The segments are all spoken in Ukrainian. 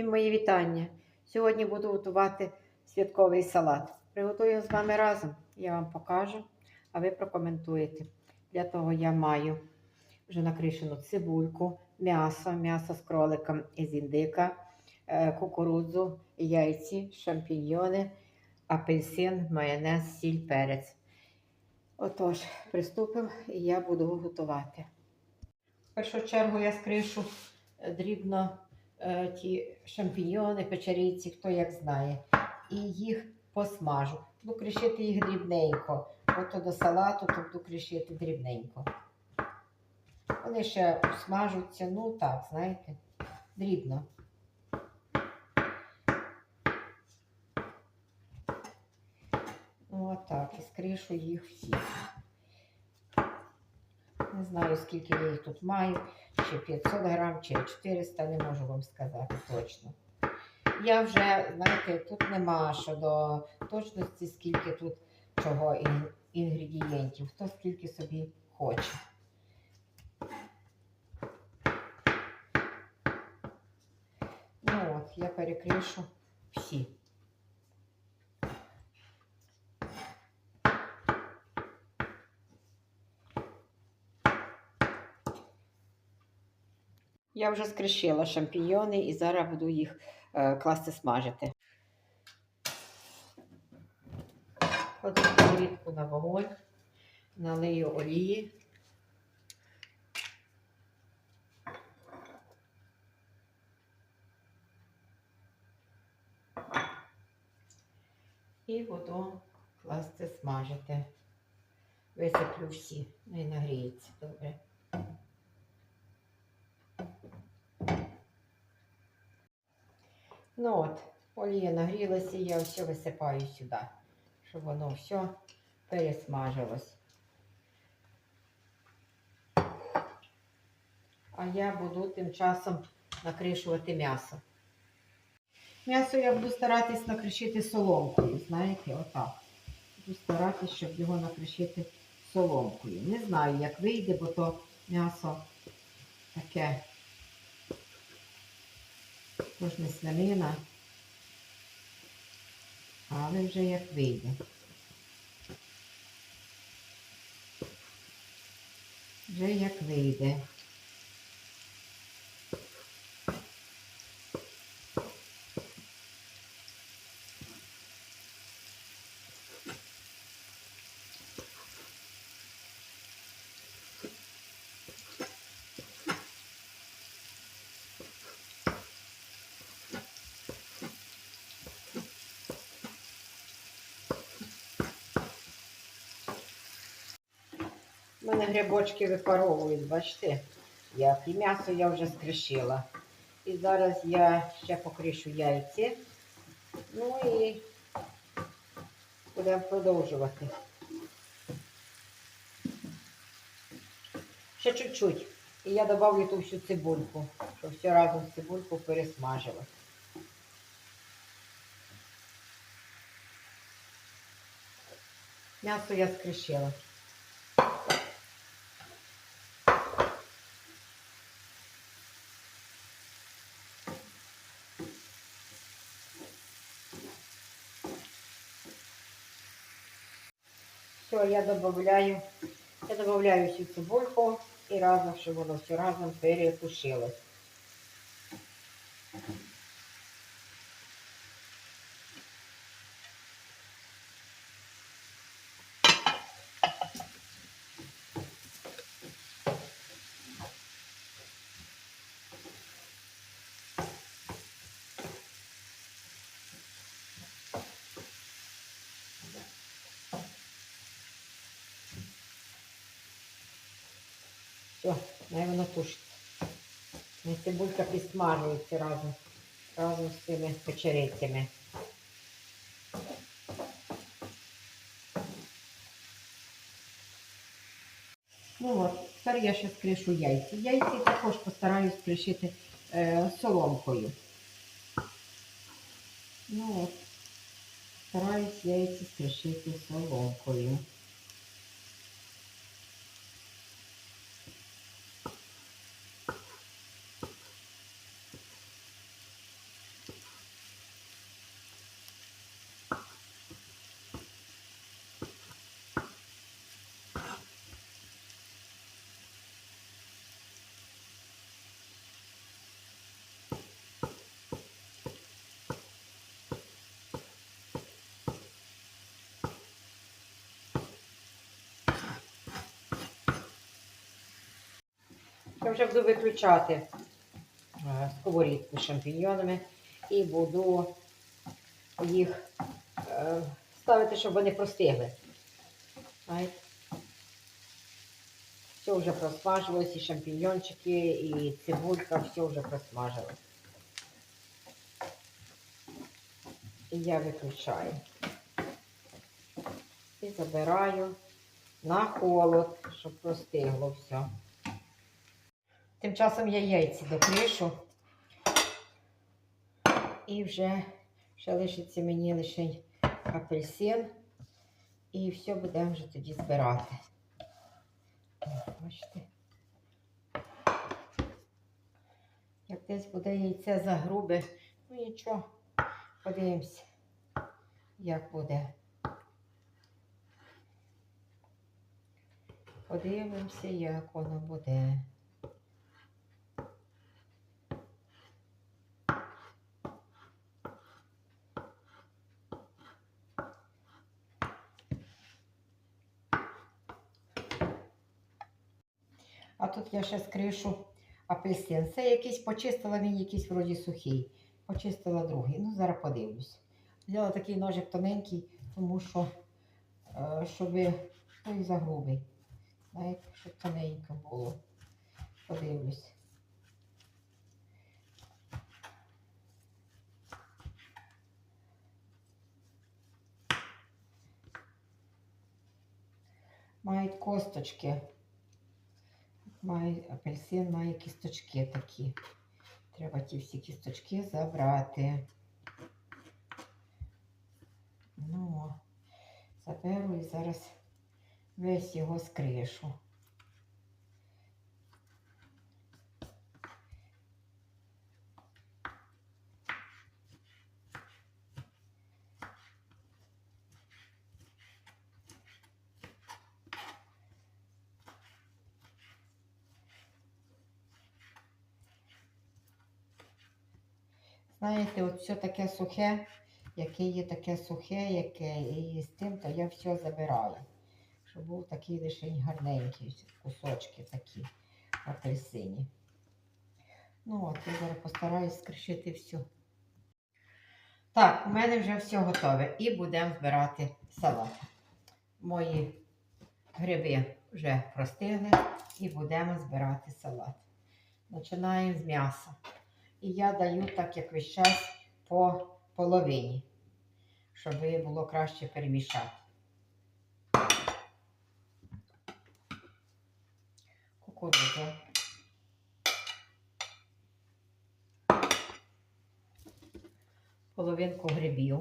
Всім мої вітання. Сьогодні буду готувати святковий салат. Приготую з вами разом. Я вам покажу, а ви прокоментуєте. Для того я маю вже накришену цибульку, м'ясо, м'ясо з кроликом із індика, е, кукурудзу, яйці, шампіньйони, апельсин, майонез, сіль, перець. Отож, приступимо і я буду готувати. В першу чергу я скришу дрібно ті шампіньйони, печерійці, хто як знає. І їх посмажу. Буду кришити їх дрібненько. Ото до салату, то буду кришити дрібненько. Вони ще смажуться, ну так, знаєте, дрібно. Отак, і скришу їх всі. Не знаю, скільки я їх тут маю, чи 500 грам, чи 400, не можу вам сказати точно. Я вже, знаєте, тут нема щодо точності, скільки тут чого інгредієнтів, хто скільки собі хоче. Ну от, я перекришу всі. Я вже скришила шампіньйони і зараз буду їх е, класти смажити. Кладу сковорідку на вогонь, налию олії. І буду класти смажити. Висиплю всі, не нагріється добре. Ну от, олія нагрілася, я все висипаю сюди, щоб воно все пересмажилось. А я буду тим часом накришувати м'ясо. М'ясо я буду старатись накришити соломкою, знаєте, отак. Буду старатись, щоб його накришити соломкою. Не знаю, як вийде, бо то м'ясо таке Тож не свинина, але вже як вийде. Вже як вийде. У мене грибочки випаровують, бачите, як. І м'ясо я вже скришила. І зараз я ще покришу яйці. Ну і будемо продовжувати. Ще чуть-чуть. І я додавлю ту всю цибульку, щоб все разом цибульку пересмажилось. М'ясо я скришила. Все, я добавляю, я цибульку і разом, щоб воно все разом перетушилось. Все, най воно тушиться. І цибулька підсмажується разом, разом з цими печерицями. Ну от, тепер я ще скришу яйця. Яйці також постараюсь скришити е, соломкою. Ну от, стараюсь яйці скришити соломкою. Я вже буду виключати е, сковорідку з шампіньйонами і буду їх е, ставити, щоб вони простигли. Все вже просмажилось, і шампіньйончики, і цибулька, все вже просмажилось. І я виключаю. І забираю на холод, щоб простигло все. Тим часом я яйці докришу. І вже ще лишиться мені лише апельсин. І все будемо вже тоді збирати. Бачите. Як десь буде яйце загрубе, ну нічого, подивимось, як буде. Подивимося, як воно буде. А тут я ще скришу апельсин. Це якийсь почистила він якийсь вроді сухий. Почистила другий. Ну, зараз подивлюсь. Взяла такий ножик тоненький, тому що е, щоб той загрубий. Знаєте, щоб тоненько було. Подивлюсь. Мають косточки. Має, апельсин має кісточки такі. Треба ті всі кісточки забрати. Ну, заберу і зараз весь його скришу. Знаєте, от все таке сухе, яке є таке сухе, яке і з тим, то я все забираю. Щоб був такий лише гарненький кусочки такі апельсині. Ну от, я зараз постараюсь скришити всю. Так, у мене вже все готове. І будемо збирати салат. Мої гриби вже простигли і будемо збирати салат. Починаємо з м'яса. І я даю так, як весь час, по половині, щоб було краще перемішати. Кукурудзу. Половинку грибів.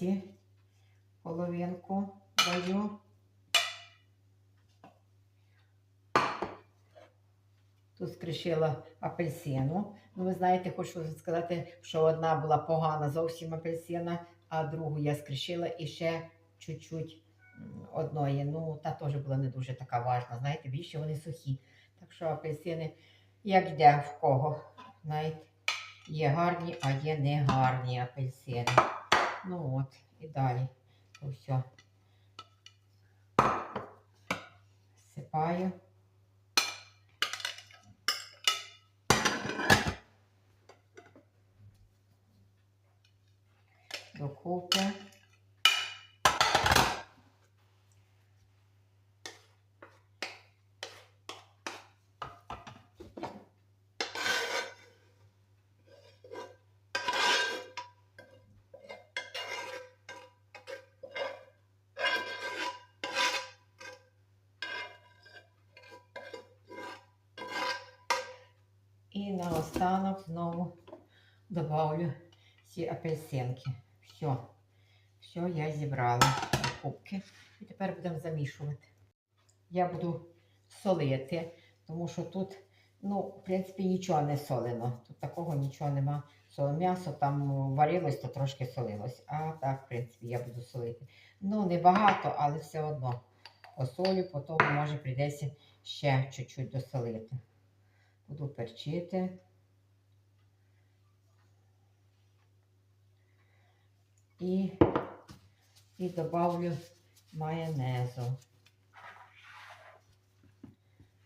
Яйці половинку даю. Тут скришила апельсину. Ну, ви знаєте, хочу сказати, що одна була погана зовсім апельсина, а другу я скришила і ще чуть-чуть одної. Ну, та теж була не дуже така важна. Знаєте, більше вони сухі. Так що апельсини, як йде в кого. Знаєте, є гарні, а є не гарні апельсини. Ну от, і далі все. Сипаю. Докупи. І наостанок знову добавлю ці апельсинки. Все. Все, я зібрала кубки. І тепер будемо замішувати. Я буду солити, тому що тут, ну, в принципі, нічого не солено. Тут такого нічого нема. Соло м'ясо там варилось, то трошки солилось. А так, в принципі, я буду солити. Ну, не багато, але все одно посолю, потім, може, прийдеться ще чуть-чуть досолити. Буду перчити. і, і добавлю майонезу.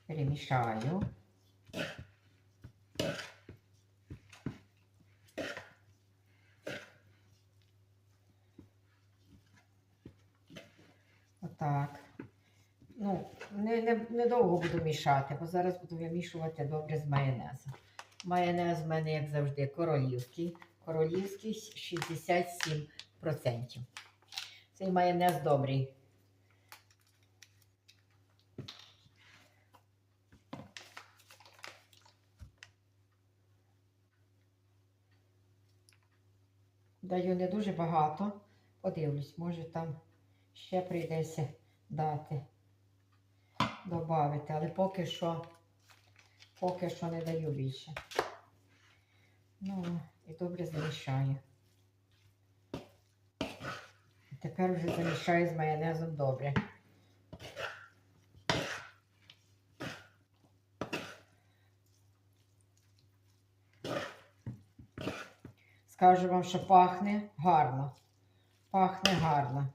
Перемішаю. Отак. Ну, не, не, буду мішати, бо зараз буду вимішувати добре з майонезом. Майонез в мене, як завжди, королівський. Королівський 67%. Цей майонез добрий. Даю не дуже багато. Подивлюсь, може там ще прийдеться дати, додати, але поки що, поки що не даю більше. Ну, і добре замішаю. Тепер вже замішаю з майонезом добре. Скажу вам, що пахне гарно. Пахне гарно.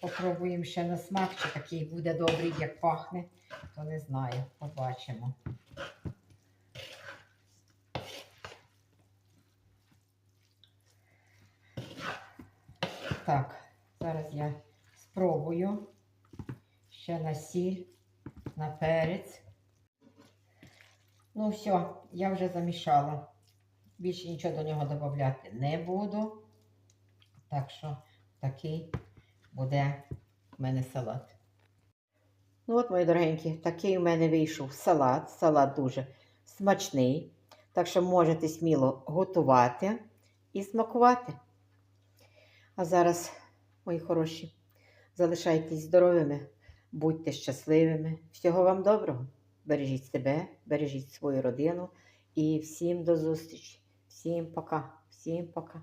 Попробуємо ще на смак, чи такий буде добрий, як пахне, то не знаю. Побачимо. Так, зараз я спробую ще на сіль, на перець. Ну, все, я вже замішала. Більше нічого до нього додати не буду. Так що такий буде в мене салат. Ну от, мої дорогенькі, такий у мене вийшов салат. Салат дуже смачний. Так що можете сміло готувати і смакувати. А зараз, мої хороші, залишайтесь здоровими, будьте щасливими. Всього вам доброго. Бережіть себе, бережіть свою родину і всім до зустрічі. Всім пока, всім пока.